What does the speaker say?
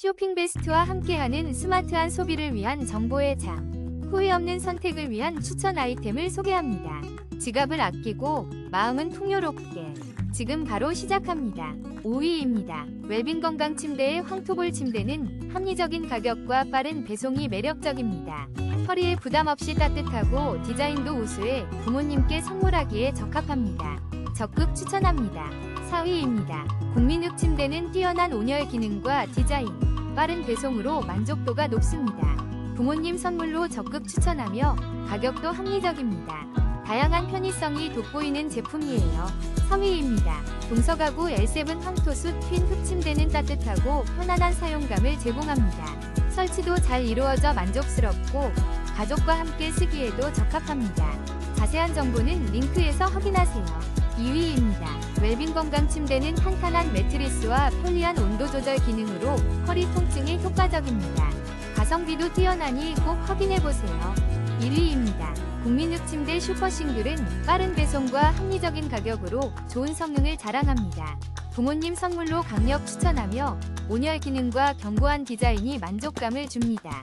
쇼핑 베스트와 함께하는 스마트한 소비를 위한 정보의 장. 후회 없는 선택을 위한 추천 아이템을 소개합니다. 지갑을 아끼고 마음은 풍요롭게. 지금 바로 시작합니다. 5위입니다. 웰빙 건강 침대의 황토볼 침대는 합리적인 가격과 빠른 배송이 매력적입니다. 허리에 부담 없이 따뜻하고 디자인도 우수해 부모님께 선물하기에 적합합니다. 적극 추천합니다. 4위입니다. 국민흑 침대는 뛰어난 온열 기능과 디자인, 빠른 배송으로 만족도가 높습니다. 부모님 선물로 적극 추천하며 가격도 합리적입니다. 다양한 편의성이 돋보이는 제품이에요. 3위입니다. 동서가구 L7 황토수 퀸 흑침대는 따뜻하고 편안한 사용감을 제공합니다. 설치도 잘 이루어져 만족스럽고 가족과 함께 쓰기에도 적합합니다. 자세한 정보는 링크에서 확인하세요. 2위입니다. 웰빙 건강 침대는 탄탄한 매트리스와 편리한 온도 조절 기능으로 허리 통증에 효과적입니다. 가성비도 뛰어나니 꼭 확인해보세요. 1위입니다. 국민흑 침대 슈퍼싱글은 빠른 배송과 합리적인 가격으로 좋은 성능을 자랑합니다. 부모님 선물로 강력 추천하며 온열 기능과 견고한 디자인이 만족감을 줍니다.